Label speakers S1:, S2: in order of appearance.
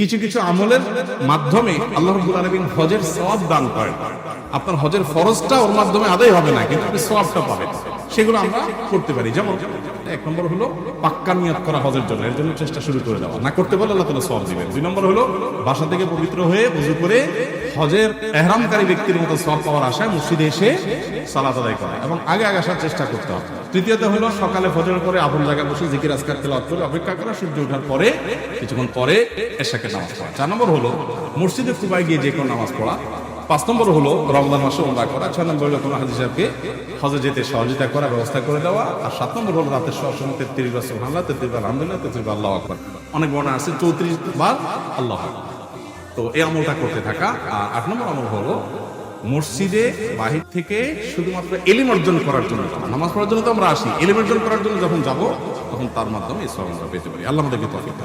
S1: কিছু কিছু আমলের মাধ্যমে আল্লাহ রব্বুল আলামিন হজের সওয়াব দান করেন। আপনার হজের ফরজটা ওর মাধ্যমে আদায় হবে না, কিন্তু আপনি সওয়াবটা পাবেন। সেগুলো আমরা করতে পারি। যেমন এক নম্বর হলো পাক্কা নিয়ত করা হজের জন্য। এর জন্য চেষ্টা শুরু করে দেওয়া। না করতে পারলে আল্লাহ তালা সওয়াব দিবেন। দুই নম্বর হলো বাসা থেকে পবিত্র হয়ে উজু করে হজের এহরামকারী ব্যক্তির মতো সওয়াব পাওয়ার আশায় মসজিদে এসে সালাত আদায় করা এবং আগে আগে আসার চেষ্টা করতে হবে। তৃতীয়ত হলো সকালে ফজর করে আপন জায়গায় বসে জিকির, আজকার তেলাওয়াত করে অপেক্ষা করা, সূর্য ওঠার পরে কিছুক্ষণ পরে এশাকে নামাজ পড়া। চার নম্বর হলো মসজিদে কুবায় গিয়ে যে কোনো নামাজ পড়া। পাঁচ নম্বর হলো রমজান মাসে উমরা করা। ছয় নম্বর হলো কোনো হাজি সাহেবকে হজে যেতে সহযোগিতা করার ব্যবস্থা করে দেওয়া। আর সাত নম্বর হলো রাতের সব সময় তেত্রিশ বার সুবহানাল্লাহ, তেত্রিশ বার আলহামদুলিল্লাহ তেত্রিশ বার আল্লাহ আকবার। অনেক বর্ণনা আছে, চৌত্রিশ বার আল্লাহ তো এই আমলটা করতে থাকা। আর আট নম্বর আমল হলো মসজিদে বাহির থেকে শুধুমাত্র এলিম অর্জন করার জন্য নামাজ পড়ার জন্য তো আমরা আসি, এলিম অর্জন করার জন্য যখন যাব, তখন তার মাধ্যমে সব আমরা পেতে পারি। আল্লাহ আমাদেরকে তফিক।